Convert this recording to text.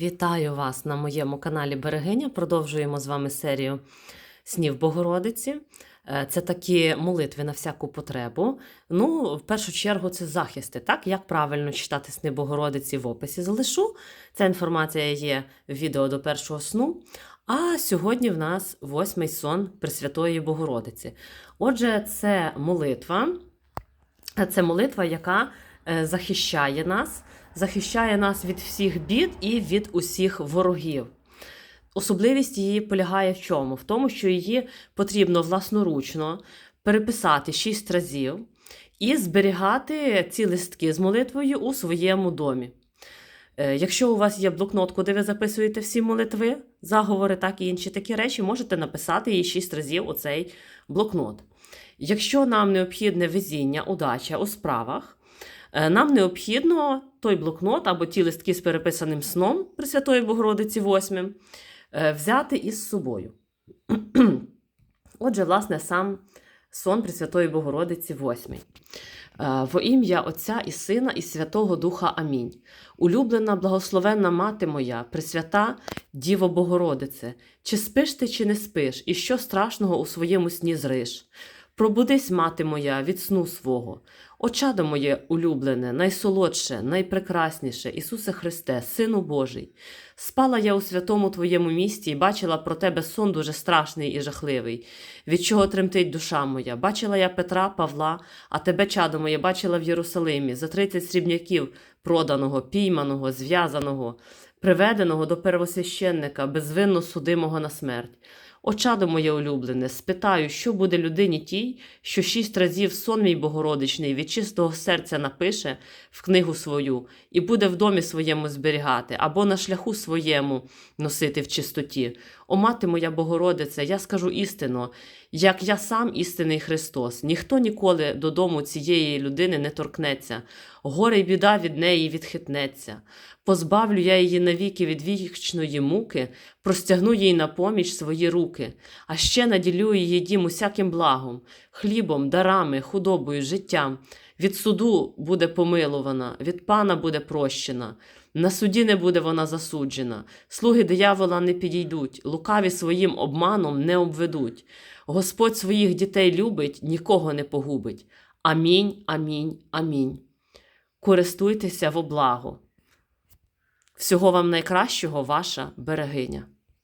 Вітаю вас на моєму каналі Берегиня. Продовжуємо з вами серію снів Богородиці. Е, Це такі молитви на всяку потребу. Ну, в першу чергу, це захисти. Так, як правильно читати сни Богородиці в описі залишу. Ця інформація є в відео до першого сну. А сьогодні в нас восьмий сон Пресвятої Богородиці. Отже, це молитва. Це молитва, яка е, захищає нас, захищає нас від всіх бід і від усіх ворогів. Особливість її полягає в чому? В тому, що її потрібно власноручно переписати шість разів і зберігати ці листки з молитвою у своєму домі. Е, Якщо у вас є блокнот, куди ви записуєте всі молитви, заговори, так і інші такі речі, можете написати її шість разів у цей блокнот. Якщо нам необхідне везіння, удача у справах, нам необхідно той блокнот або ті листки з переписаним сном Пресвятої Богородиці восьмим е, взяти із собою. Отже, власне, сам сон Пресвятої Богородиці восьмий. Е, Во ім'я Отця і Сина, і Святого Духа Амінь. Улюблена, благословенна мати моя, Пресвята Діво Богородице, чи спиш ти, чи не спиш, і що страшного у своєму сні зриш? Пробудись, мати моя, від сну свого. Очадо моє улюблене, найсолодше, найпрекрасніше, Ісусе Христе, Сину Божий. Спала я у святому Твоєму місті і бачила про Тебе сон дуже страшний і жахливий, від чого тремтить душа моя. Бачила я Петра, Павла, а Тебе, чадо моє, бачила в Єрусалимі за тридцять срібняків проданого, пійманого, зв'язаного, приведеного до первосвященника, безвинно судимого на смерть. Очадо моє улюблене, спитаю, що буде людині тій, що шість разів сон мій Богородичний від чистого серця напише в книгу свою і буде в домі своєму зберігати, або на шляху своєму носити в чистоті. О, мати моя Богородице, я скажу істину, як я сам істинний Христос, ніхто ніколи додому цієї людини не торкнеться, горе й біда від неї відхитнеться. Позбавлю я її навіки від вічної муки, простягну їй на поміч свої руки, а ще наділю її дім усяким благом, хлібом, дарами, худобою, життям. Від суду буде помилувана, від пана буде прощена. На суді не буде вона засуджена, слуги диявола не підійдуть, лукаві своїм обманом не обведуть. Господь своїх дітей любить, нікого не погубить. Амінь, амінь, амінь. Користуйтеся во благо. Всього вам найкращого, ваша берегиня.